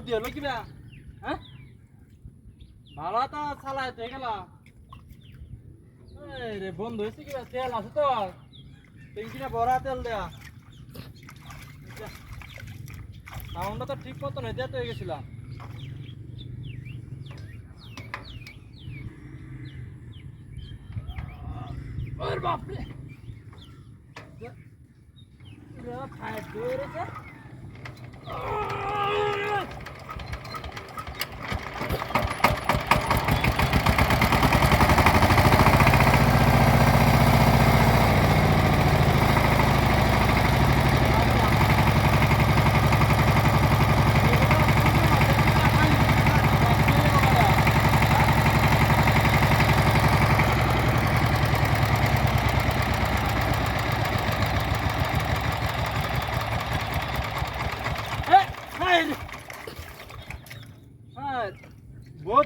দিয়ে হলো হ্যাঁ ভাড়া তো চালায় তো গেলা। রে, বন্ধ হয়েছে কিবা তেল আছে তো? ট্যাঙ্কিটা ভরা তেল দেয়া সাউন্ডটা তো ঠিক মতো নেই তো হয়ে গেছিলাম বাপরে ফায়ার রেখে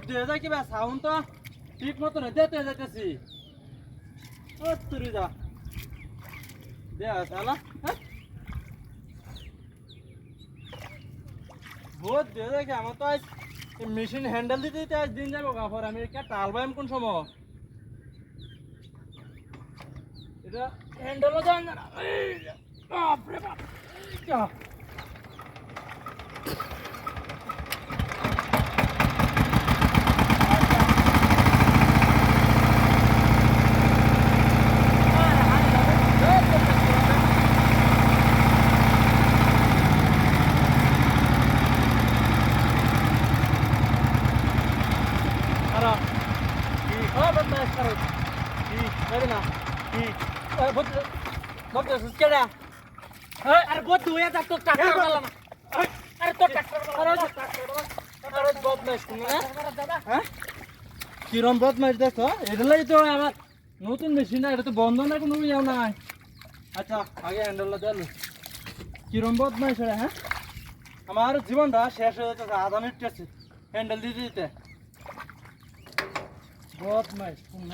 দিয়ে যায় কিবা সাউন্ড তো ঠিক মতো না দিতে যাইতেছি। ও তুরি দা দে সালা হ্যাঁ বহুত দিয়ে কি আমার তো আজ মেশিন হ্যান্ডেল দিতে দিতে আজ দিন যাব কাপড় আমি কে টালবাম কোন সময়? এটা হ্যান্ডেলও দেন না। বাপরে বাপ। এই যা। Ara. কি ও বদমাইশ করো কি করে না কি এ বদ বদ সুস্কেড়া এই আরে বদ দুয়া যা তো টাকা মারলা না আরে তো টাকা মারলা আরে বদমাইশ তুমি না হ্যাঁ? কিরম বদমাইশ দেখো এগুলাই তো আমার নতুন মেশিন না এটা তো বন্ধ না কোনো ইয়েও নাই। আচ্ছা আগে হ্যান্ডেলটা দেলো কিরম বদমাইশ হ্যাঁ? আমার জীবনটা শেষ হয়ে যাচ্ছে আধা মিনিট আছে। হ্যান্ডেল দিতে দিতে। বদমাইশ কোন